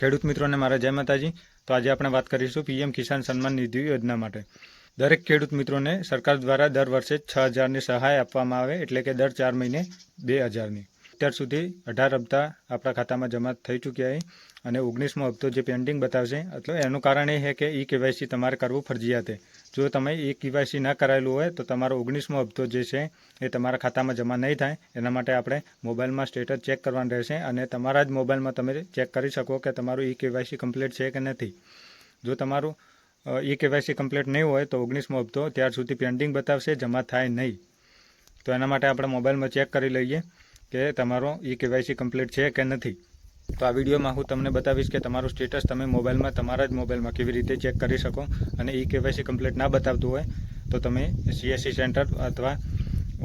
ખેડૂત મિત્રોને મારા જય માતાજી. તો આજે આપણે વાત કરીશું પીએમ કિસાન સન્માન નિધિ યોજના માટે. દરેક ખેડૂત મિત્રોને સરકાર દ્વારા દર વર્ષે છ હજારની સહાય આપવામાં આવે એટલે કે દર ચાર મહિને બે હજારની. અત્યાર સુધી અઢાર હપ્તા આપણા ખાતામાં જમા થઈ ચૂક્યા છે અને ઓગણીસમો હપ્તો જે પેન્ડિંગ બતાવશે, એટલે એનું કારણ એ છે કે ઈ કેવાયસી તમારે કરવું ફરજિયાત છે. જો તમે એ કેવાયસી ના કરાયેલું હોય તો તમારો ઓગણીસમો હપ્તો જે છે એ તમારા ખાતામાં જમા નહીં થાય. એના માટે આપણે મોબાઈલમાં સ્ટેટસ ચેક કરવાનું રહેશે અને તમારા જ મોબાઈલમાં તમે ચેક કરી શકો કે તમારું ઈ કેવાયસી કમ્પ્લીટ છે કે નથી. જો તમારું ઈ કેવાયસી કમ્પ્લીટ નહીં હોય તો ઓગણીસમો હપ્તો ત્યાર સુધી પેન્ડિંગ બતાવશે, જમા થાય નહીં. તો એના માટે આપણે મોબાઈલમાં ચેક કરી લઈએ કે તમારો ઈ કેવાયસી કમ્પ્લીટ છે કે નથી. તો આ વિડીયોમાં હું તમને બતાવીશ કે તમારું સ્ટેટસ તમે મોબાઈલમાં, તમારા જ મોબાઈલમાં કેવી રીતે ચેક કરી શકો અને ઈ કેવાયસી કમ્પ્લીટ ના બતાવતું હોય તો તમે સીએસસી સેન્ટર અથવા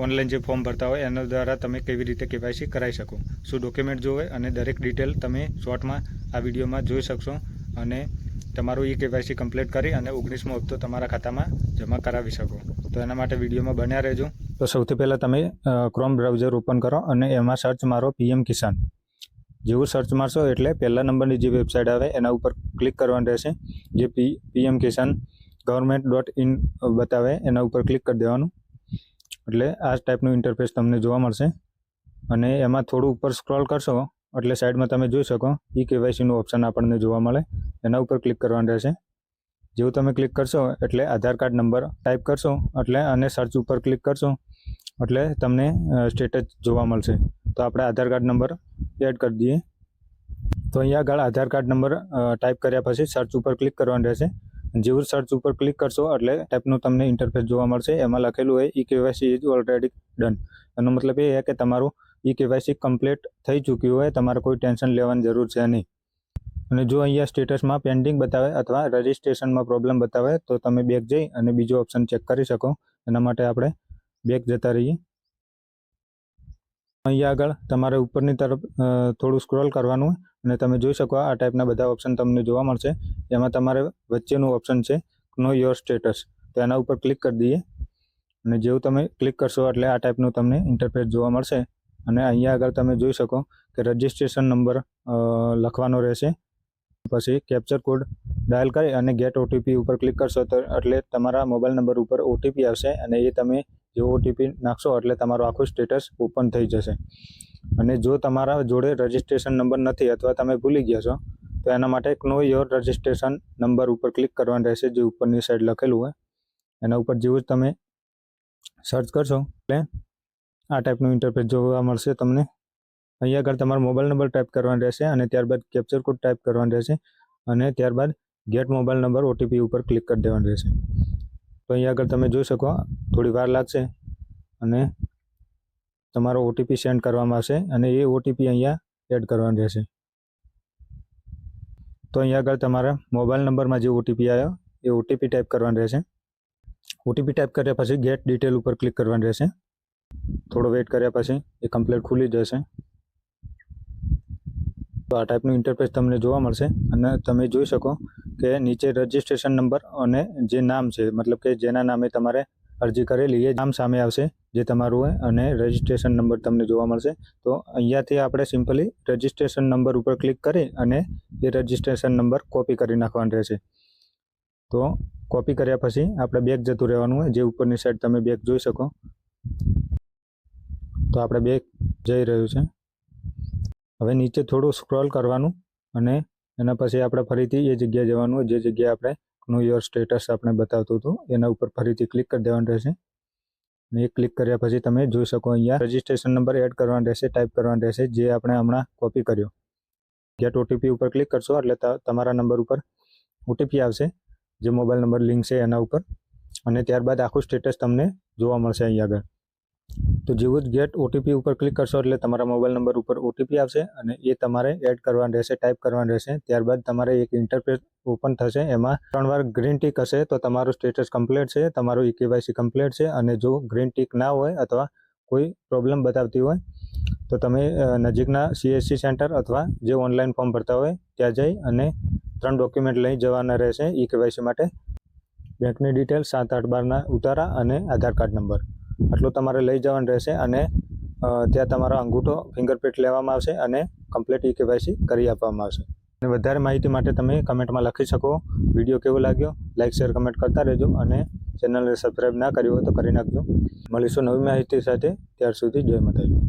ઓનલાઈન જે ફોર્મ ભરતા હોય એના દ્વારા તમે કેવી રીતે કેવાયસી કરાવી શકો. શું ડોક્યુમેન્ટ જોવે અને દરેક ડિટેલ તમે શોર્ટમાં આ વિડીયોમાં જોઈ શકશો અને તમારું ઈ કેવાયસી કમ્પ્લીટ કરી અને ઓગણીસમો હપ્તો તમારા ખાતામાં જમા કરાવી શકો. તો એના માટે વિડીયોમાં બન્યા રહેજો. તો સૌથી પહેલાં તમે ક્રોમ બ્રાઉઝર ઓપન કરો અને એમાં સર્ચ મારો પીએમ કિસાન જેવું સર્ચ મારશો એટલે પહેલા નંબરની જે વેબસાઇટ આવે એના ઉપર ક્લિક કરવાનું રહેશે. જે P PM Kisan government dot in બતાવે એના ઉપર ક્લિક કરી દેવાનું. એટલે આ ટાઈપનું ઇન્ટરફેસ તમને જોવા મળશે. અને એમાં થોડું ઉપર સ્ક્રોલ કરશો એટલે સાઈડમાં તમે જોઈ શકો ઈ કેવાયસીનું ઓપ્શન આપણને જોવા મળે. એના ઉપર ક્લિક કરવાનું રહેશે. જેવું તમે ક્લિક કરશો એટલે આધાર કાર્ડ નંબર ટાઈપ કરશો એટલે અને સર્ચ ઉપર ક્લિક કરશો એટલે તમને સ્ટેટસ જોવા મળશે. તો આપણે આધાર કાર્ડ નંબર એડ કરી દઈએ. તો અહીંયા આગળ આધાર કાર્ડ નંબર ટાઈપ કર્યા પછી સર્ચ ઉપર ક્લિક કરવાનું રહેશે. જેવું સર્ચ ઉપર ક્લિક કરશો એટલે ટાઈપનું તમને ઇન્ટરફેસ જોવા મળશે. એમાં લખેલું હોય e KYC is already done એનો મતલબ એ છે કે તમારું ઈ કેવાયસી કમ્પ્લીટ થઈ ચૂક્યું હોય, તમારે કોઈ ટેન્શન લેવાની જરૂર છે નહીં. અને જો અહીંયા સ્ટેટસમાં પેન્ડિંગ બતાવે અથવા રજિસ્ટ્રેશનમાં પ્રોબ્લેમ બતાવે, તો તમે બેક જઈ અને બીજો ઓપ્શન ચેક કરી શકો. એના માટે આપણે બેક જતા રહીએ. અહીંયા આગળ તમારે ઉપરની તરફ થોડું સ્ક્રોલ કરવાનું અને તમે જોઈ શકો આ ટાઈપના બધા ઓપ્શન તમને જોવા મળશે. એમાં તમારે વચ્ચેનું ઓપ્શન છે નો યોર સ્ટેટસ તો એના ઉપર ક્લિક કરી દઈએ. અને જેવું તમે ક્લિક કરશો એટલે આ ટાઈપનું તમને ઇન્ટરફેસ જોવા મળશે. અને અહીંયા આગળ તમે જોઈ શકો કે રજિસ્ટ્રેશન નંબર લખવાનો રહેશે. પછી કેપ્ચર કોડ ડાયલ કરી અને ગેટ ઓટીપી ઉપર ક્લિક કરશો તો એટલે તમારા મોબાઈલ નંબર ઉપર ઓટીપી આવશે અને એ તમે જે ઓટીપી નાખશો એટલે તમારું આખું સ્ટેટસ ઓપન થઈ જશે. અને જો તમારા જોડે રજિસ્ટ્રેશન નંબર નથી અથવા તમે ભૂલી ગયા છો, તો એના માટે નો યોર રજિસ્ટ્રેશન નંબર ઉપર ક્લિક કરવાનું રહેશે, જે ઉપરની સાઈડ લખેલું હોય. એના ઉપર જેવું જ તમે સર્ચ કરશો, એટલે આ ટાઈપનું ઇન્ટરફેસ જોવા મળશે તમને. અહીંયા આગળ તમારો મોબાઈલ નંબર ટાઈપ કરવાનો રહેશે અને ત્યારબાદ કેપ્ચર કોડ ટાઈપ કરવાનો રહેશે અને ત્યારબાદ ગેટ મોબાઈલ નંબર ઓટીપી ઉપર ક્લિક કરી દેવાનું રહેશે. તો અહીંયા આગળ તમે જોઈ શકો થોડી વાર લાગશે અને તમારો ઓટીપી સેન્ડ કરવામાં આવશે અને એ ઓટીપી અહીંયા એડ કરવાનો રહેશે. તો અહીંયા આગળ તમારા મોબાઈલ નંબરમાં જે ઓટીપી આવ્યો, એ ઓટીપી ટાઈપ કરવાનો રહેશે. ઓટીપી ટાઈપ કર્યા પછી ગેટ ડિટેલ ઉપર ક્લિક કરવાનું રહેશે. થોડો વેઇટ કર્યા પછી એ કમ્પ્લેટ ખુલી જશે. તો આ ટાઈપનું ઇન્ટરફેસ તમને જોવા મળશે અને તમે જોઈ શકો કે નીચે રજિસ્ટ્રેશન નંબર અને જે નામ છે, મતલબ કે જેના નામે તમારે અરજી કરેલી એ નામ સામે આવશે, જે તમારું હોય અને રજિસ્ટ્રેશન નંબર તમને જોવા મળશે. તો અહીંયાથી આપણે સિમ્પલી રજિસ્ટ્રેશન નંબર ઉપર ક્લિક કરી અને એ રજિસ્ટ્રેશન નંબર કોપી કરી નાખવાનો રહેશે. તો કોપી કર્યા પછી આપણે બેગ જતું રહેવાનું હોય, જે ઉપરની સાઈડ તમે બેગ જોઈ શકો. તો આપણે બેગ જઈ રહ્યું છે. હવે નીચે થોડું સ્ક્રોલ કરવાનું અને એના પછી આપણે ફરીથી એ જગ્યાએ જવાનું હોય, જે જગ્યાએ આપણે નો યોર સ્ટેટસ આપણે બતાવતું હતું. એના ઉપર ફરીથી ક્લિક કરી દેવાનું રહેશે. અને એ ક્લિક કર્યા પછી તમે જોઈ શકો અહીંયા રજિસ્ટ્રેશન નંબર એડ કરવાનો રહેશે ટાઈપ કરવાનો રહેશે, જે આપણે હમણાં કોપી કર્યો. ગેટ ઓટીપી ઉપર ક્લિક કરશો એટલે તમારા નંબર ઉપર ઓટીપી આવશે, જે મોબાઈલ નંબર લિંક છે એના ઉપર. અને ત્યારબાદ આખું સ્ટેટસ તમને જોવા મળશે અહીં આગળ. તો જેવું જ ગેટ ઓટીપી ઉપર ક્લિક કરશો એટલે તમારા મોબાઈલ નંબર ઉપર ઓટીપી આવશે અને એ તમારે એડ કરવાનું રહેશે ટાઈપ કરવાનું રહેશે. ત્યારબાદ તમારે એક ઇન્ટરફેસ ઓપન થશે, એમાં ત્રણ વાર ગ્રીન ટીક હશે તો તમારું સ્ટેટસ કમ્પ્લીટ છે, તમારું ઈ કેવાયસી કમ્પ્લીટ છે અને જો ગ્રીન ટીક ના હોય અથવા કોઈ પ્રોબ્લેમ બતાવતી હોય તો તમે નજીકના સીએસસી સેન્ટર અથવા જે ઓનલાઈન ફોર્મ ભરતા હોય ત્યાં જઈ અને ત્રણ ડોક્યુમેન્ટ લઈ જવાના રહેશે ઈ કેવાયસી માટે. બેંકની ડિટેલ સાત આઠ બારના ઉતારા અને આધાર કાર્ડ નંબર આટલું તમારે લઈ જવાનું રહેશે અને ત્યાં તમારો અંગૂઠો ફિંગરપ્રિન્ટ લેવામાં આવશે અને કમ્પ્લીટ ઈ કેવાયસી કરી આપવામાં આવશે. અને વધારે માહિતી માટે તમે કમેન્ટમાં લખી શકો. વીડિયો કેવો લાગ્યો? લાઇક શેર કમેન્ટ કરતા રહેજો અને ચેનલને સબસ્ક્રાઈબ ના કરી હોય તો કરી નાખજો. મળીશું નવી માહિતી સાથે. ત્યાર સુધી જય માતાજી.